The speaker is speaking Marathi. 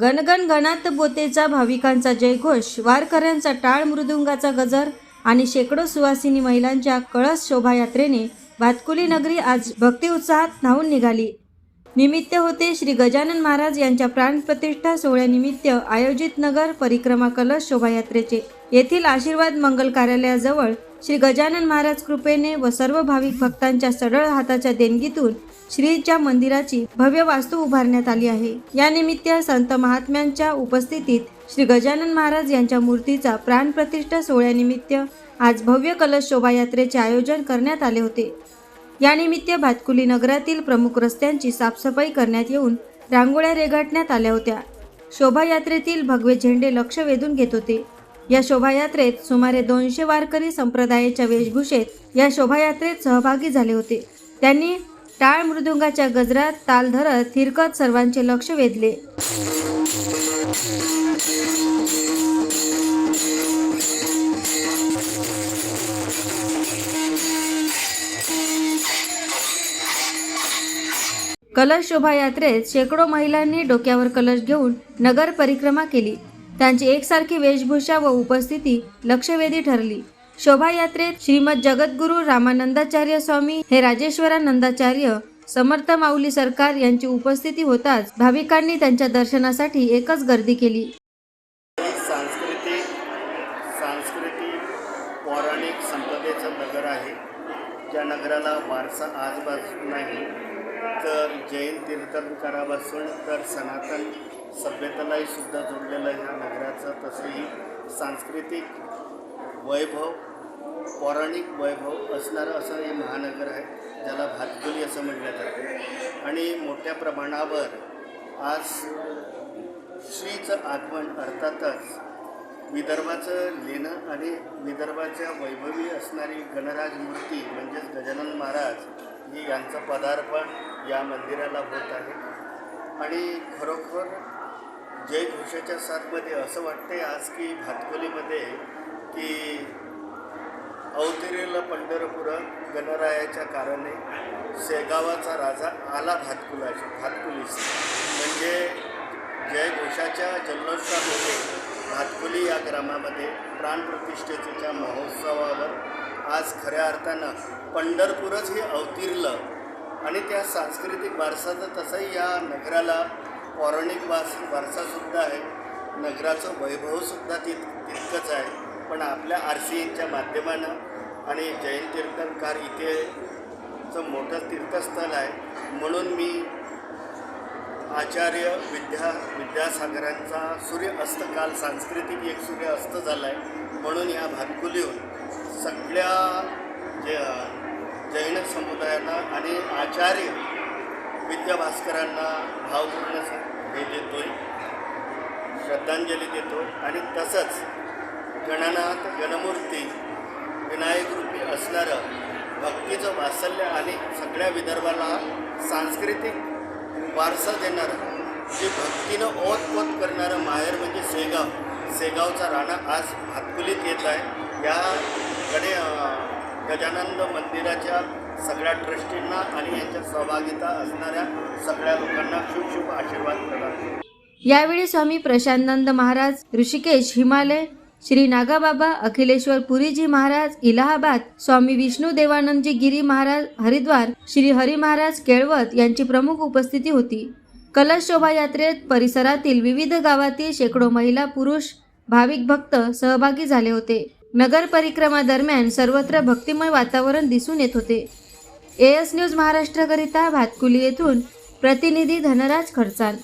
गणगण गणात बोतेचा भाविकांचा जयघोष. वारकऱ्यांचा टाळ मृदुंगाचा गजर आणि शेकडो सुवासिनी महिलांच्या कळस शोभायात्रेने भातकुली नगरी आज भक्ती उत्साहात न्हावून निघाली. निमित्त होते श्री गजानन महाराज यांच्या प्राणप्रतिष्ठा सोहळ्यानिमित्त आयोजित नगर परिक्रमा कलश शोभायात्रेचे. येथील आशीर्वाद मंगल कार्यालयाजवळ श्री गजानन महाराज कृपेने व सर्व भाविक भक्तांच्या सडळ हाताच्या देणगीतून श्रीच्या मंदिराची भव्य वास्तू उभारण्यात आली आहे. या निमित्त संत महात्म्यांच्या उपस्थितीत श्री गजानन महाराज यांच्या मूर्तीचा प्राणप्रतिष्ठा सोहळ्यानिमित्त आज भव्य कलश शोभायात्रेचे आयोजन करण्यात आले होते. यानिमित्त भातकुली नगरातील प्रमुख रस्त्यांची साफसफाई करण्यात येऊन रांगोळ्या रेघाटण्यात आल्या होत्या. शोभायात्रेतील भगवे झेंडे लक्ष वेधून घेत होते. या शोभायात्रेत सुमारे दोनशे वारकरी संप्रदायाच्या वेशभूषेत या शोभायात्रेत सहभागी झाले होते. त्यांनी टाळ मृदुंगाच्या गजरात ताल धरत थिरकत सर्वांचे लक्ष वेधले. कलश शोभायात्रेत शेकडो महिलांनी डोक्यावर कलश घेऊन नगर परिक्रमा केली. त्यांची एकसारखी वेशभूषा व उपस्थिती लक्षवेधी ठरली. शोभायात्रेत श्रीमद जगद्गुरु रामानंदाचार्य स्वामी हे राजेश्वरानंदाचार्य समर्थ माऊली सरकार यांची उपस्थिती होताच भाविकांनी त्यांच्या दर्शनासाठी एकच गर्दी केली. सांस्कृतिक सांस्कृतिक पौराणिक संपदेचं नगर आहे. ज्या नगराला वारसा आजपासून नाही तर जैन तीर्थंकरापासून तर सनातन सभ्यतेलाही सुद्धा जोडलेलं ह्या नगराचं तसंही सांस्कृतिक वैभव पौराणिक वैभव असणारं असं हे महानगर आहे ज्याला भातकुली असं म्हटलं जाते. आणि मोठ्या प्रमाणावर आज श्रीचं आगमन अर्थातच विदर्भाचं लेणं आणि विदर्भाच्या वैभवी असणारी गणराज मूर्ती म्हणजेच गजानन महाराज ही यांचं पदार्पण या मंदिराला होत आहे. आणि खरोखर जयघोषाच्या साथमध्ये असं वाटते आज की भातकोलीमध्ये की अवतीरेला पंढरपूर गणरायाच्या कारणे शेगावाचा राजा आला भातकुलाशी भातकुलीस म्हणजे जयघोषाच्या जल्लोषामध्ये भातकुली या ग्रामामध्ये प्राणप्रतिष्ठेच्या महोत्सवावर आज खऱ्या अर्थानं पंढरपूरच हे अवतीरलं. आणि त्या सांस्कृतिक वारसाचं तसंही या नगराला पौराणिक वारस वारसासुद्धा आहे. नगराचं वैभवसुद्धा तित तितकंच आहे. पण आपल्या आर सी एच्या माध्यमानं आणि जैन तीर्थंकार इथेचं मोठं तीर्थस्थळ आहे. म्हणून मी आचार्य विद्या विद्यासागरांचा सूर्य अस्तकाल सांस्कृतिक एक सूर्य अस्त झाला आहे म्हणून या भातकुलीहून सगळ्या जे जैन समुदायांना आणि आचार्य विद्याभास्करांना भावपूर्ण हे देतो श्रद्धांजली देतो आणि तसंच गणनाथ गणमूर्ती विनायकरूपी असणारं भक्तीचं वात्सल्य आणि सगळ्या विदर्भाला सांस्कृतिक वारसा देणारं जे भक्तीनं ओतपोत करणारं माहेर म्हणजे शेगाव. शेगावचा राणा आज भातकुलीत येत आहे. या गणे गजानंद मंदिराच्या सगळ्या ट्रस्टींना आणि यांच्या सहभागिता असणाऱ्या सगळ्या लोकांना शुभ शुभ आशीर्वाद प्रदान यावेळी स्वामी प्रशांतानंद महाराज ऋषिकेश हिमालय श्री नागाबाबा अखिलेश्वर पुरीजी महाराज इलाहाबाद स्वामी विष्णू देवानंदजी गिरी महाराज हरिद्वार श्री हरी महाराज केळवत यांची प्रमुख उपस्थिती होती. कलश शोभायात्रेत परिसरातील विविध गावातील शेकडो महिला पुरुष भाविक भक्त सहभागी झाले होते. नगर परिक्रमा दरम्यान सर्वत्र भक्तिमय वातावरण दिसून येत होते. एएस न्यूज महाराष्ट्रकरिता भातकुली येथून प्रतिनिधी धनराज खडचाल